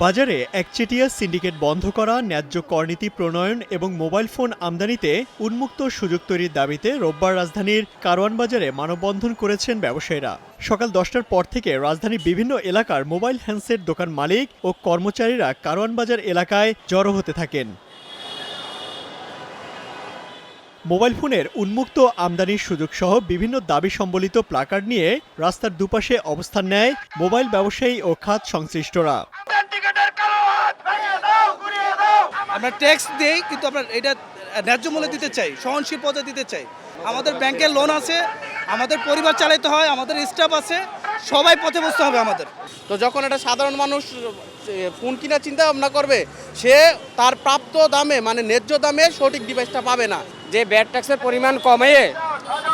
বাজারে একচেটিয়া সিন্ডিকেট বন্ধ করা, ন্যায্য করনীতি প্রণয়ন এবং মোবাইল ফোন আমদানিতে উন্মুক্ত সুযোগ তৈরির দাবিতে রোববার রাজধানীর কারওয়ান বাজারে মানববন্ধন করেছেন ব্যবসায়ীরা। সকাল দশটার পর থেকে রাজধানীর বিভিন্ন এলাকার মোবাইল হ্যান্ডসেট দোকান মালিক ও কর্মচারীরা কারওয়ান বাজার এলাকায় জড়ো হতে থাকেন। মোবাইল ফোনের উন্মুক্ত আমদানির সুযোগ সহ বিভিন্ন দাবি সম্বলিত প্লাকার্ড নিয়ে রাস্তার দুপাশে অবস্থান নেয় মোবাইল ব্যবসায়ী ও খাত সংশ্লিষ্টরা। আমরা ট্যাক্স দেই কিন্তু আমরা এটা ন্যায্য মূল্যে দিতে চাই সহনশীল পদে দিতে চাই। আমাদের ব্যাংকের লোন আছে আমাদের পরিবার চালাইতে হয় আমাদের স্টাফ আছে সবাই পথে বসতে হবে আমাদের। তো যখন একটা সাধারণ মানুষ ফোন কেনার চিন্তা ভাবনা করবে সে তার প্রাপ্ত দামে মানে ন্যায্য দামে সঠিক ডিভাইসটা পাবে না। যে ব্যাড ট্যাক্সের পরিমাণ কমিয়ে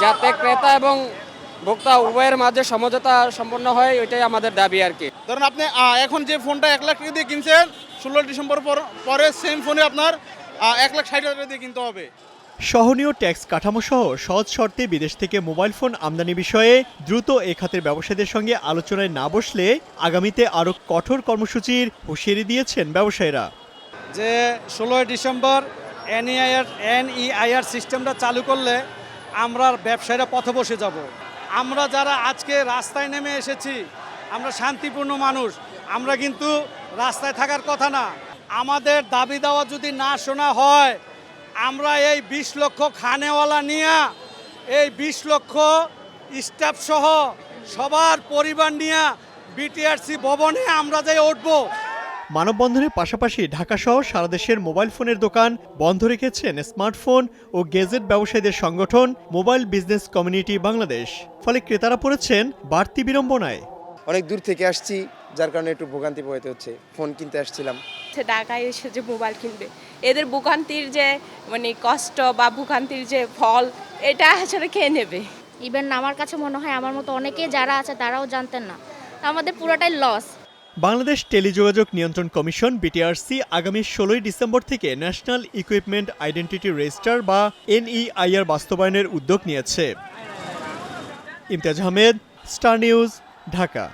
যাতে ক্রেতা এবং ভোক্তা উভয়ের মাঝে সমঝোতা সম্পন্ন হয় ওইটাই আমাদের দাবি আর কি। ধরুন আপনি এখন যে ফোনটা এক লাখ টাকা দিয়ে কিনছেন ষোলো ডিসেম্বর পর পরে সেম ফোনে আপনার এক লাখ ষাট হাজার টাকা দিয়ে কিনতে হবে। সহনীয় ট্যাক্স কাঠামো সহ সহজ শর্তে বিদেশ থেকে মোবাইল ফোন আমদানি বিষয়ে দ্রুত এ খাতের ব্যবসায়ীদের সঙ্গে আলোচনায় না বসলে আগামীতে আরও কঠোর কর্মসূচির হুঁশিয়ারি দিয়েছেন ব্যবসায়ীরা। যে ষোলোই ডিসেম্বর এনইআইআর এনইআইআর সিস্টেমটা চালু করলে আমরা ব্যবসায়ীরা পথে বসে যাব। আমরা যারা আজকে রাস্তায় নেমে এসেছি, আমরা শান্তিপূর্ণ মানুষ, আমরা কিন্তু রাস্তায় থাকার কথা না। আমাদের দাবি দাওয়া যদি না শোনা হয়, আমরা এই বিশ লক্ষ খানেওয়ালা নিয়ে, এই বিশ লক্ষ স্টাফ সহ সবার পরিবার নিয়ে বিটিআরসি ভবনে আমরা যাই উঠবো মানববন্ধনের পাশাপাশি ঢাকাসহ সারা দেশের মোবাইল ফোনের দোকান বন্ধ রেখেছেন স্মার্টফোন ও গেজেট ব্যবসায়ীদের সংগঠন মোবাইল বিজনেস কমিউনিটি বাংলাদেশ। ফলে ক্রেতারা পড়েছেন বাড়তি বিড়ম্বনায়। অনেক দূর থেকে আসছি যার কারণে একটু ভোগান্তি পোহাতে হচ্ছে। ফোন কিনতে আসছিলাম। ঢাকায় এসে যে মোবাইল কিনবে এদের ভোগান্তির যে মানে কষ্ট বা ভোগান্তির যে ফল এটা আসলে খেয়ে নেবে? ইভেন আমার কাছে মনে হয় আমার মতো অনেকে যারা আছে তারাও জানতেন না। আমাদের পুরোটাই লস বাংলাদেশ টেলিযোগাযোগ নিয়ন্ত্রণ কমিশন, বিটিআরসি, আগামী ষোলোই ডিসেম্বর থেকে ন্যাশনাল ইকুইপমেন্ট আইডেন্টিটি রেজিস্টার বা এনইআইআর বাস্তবায়নের উদ্যোগ নিয়েছে। Imtiaz Ahmed, star news, Dhaka.